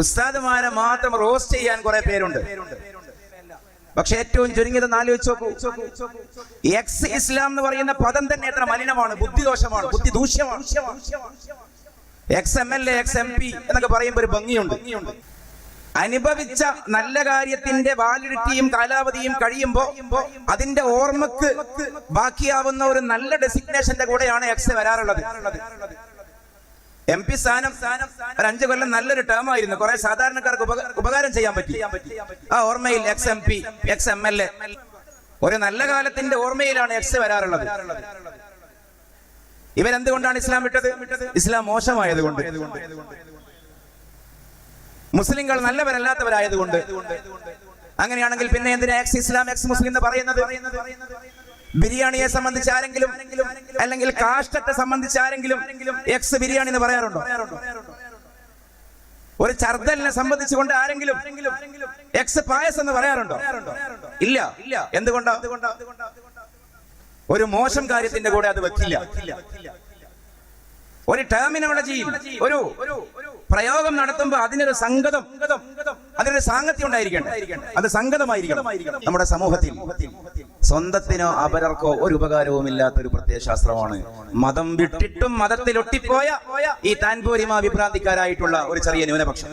ഉസ്താദുമാരെ മാത്രം റോസ്റ്റ് ചെയ്യാൻ കുറെ പേരുണ്ട്. പക്ഷെ ഏറ്റവും ചുരുങ്ങിയത് ആലോചിച്ച് നോക്കൂ. എക്സ് ഇസ്ലാം എന്ന് പറയുന്ന പദം തന്നെ എത്ര മലിനമാണ് ബുദ്ധിദോഷമാണ് ബുദ്ധി ദൂഷ്യമാണ് ex M L A ex M P എന്നൊക്കെ പറയുമ്പോൾ ഒരു ഭംഗിയുണ്ട്. അനുഭവിച്ച നല്ല കാര്യത്തിന്റെ വാലിഡിറ്റിയും കാലാവധിയും കഴിയുമ്പോ അതിന്റെ ഓർമ്മക്ക് ബാക്കിയാവുന്ന ഒരു നല്ല ഡെസിഗ്നേഷന്റെ കൂടെയാണ് എക്സ് വരാറുള്ളത്. എം പി സ്ഥാനം ഒരു അഞ്ചു കൊല്ലം നല്ലൊരു ടേം ആയിരുന്നു. കുറെ സാധാരണക്കാർക്ക് ഉപകാരം ചെയ്യാൻ പറ്റി. ആ ഓർമ്മയിൽ ex M P ex M L A ഒരു നല്ല കാലത്തിന്റെ ഓർമ്മയിലാണ് എക്സ് വരാറുള്ളത്. ഇവരെന്തുകൊണ്ടാണ് ഇസ്ലാം വിട്ടത്? ഇസ്ലാം മോശമായതുകൊണ്ട്. മുസ്ലിങ്ങൾ നല്ലവരല്ലാത്തവരായതുകൊണ്ട്. അങ്ങനെയാണെങ്കിൽ പിന്നെ എന്തിനാ എക്സ് ഇസ്ലാം എക്സ് മുസ്ലിം എന്ന് പറയുന്നത്? ബിരിയാണിയെ സംബന്ധിച്ച് ആരെങ്കിലും അല്ലെങ്കിൽ കാഷ്ടത്തെ സംബന്ധിച്ച് ആരെങ്കിലും എക്സ് ബിരിയാണി എന്ന് പറയാറുണ്ടോ? ഒരു ചർദലിനെ സംബന്ധിച്ചുകൊണ്ട് ആരെങ്കിലും എക്സ് പായസം എന്ന് പറയാറുണ്ടോ? ഇല്ല. എന്തുകൊണ്ടാ? ഒരു മോശം കാര്യത്തിന്റെ കൂടെ അത് വെക്കില്ല ഒരു ടെർമിനോളജിയിൽ ഒരു പ്രയോഗം നടത്തുമ്പോൾ അതിനൊരു സംഗതം അതിനൊരു സാങ്കത്യം ഉണ്ടായിരിക്കണം അത് സംഗതമായിരിക്കണം നമ്മുടെ സമൂഹത്തിൽ സ്വന്തത്തിനോ അപരർക്കോ ഒരു ഉപകാരവും ഇല്ലാത്ത ഒരു പ്രത്യയ ശാസ്ത്രമാണ്. മതം വിട്ടിട്ടും മതത്തിൽ ഒട്ടിപ്പോയ ഈ താൻപൂരിമ വിഭ്രാന്തിക്കാരായിട്ടുള്ള ഒരു ചെറിയ ന്യൂനപക്ഷം.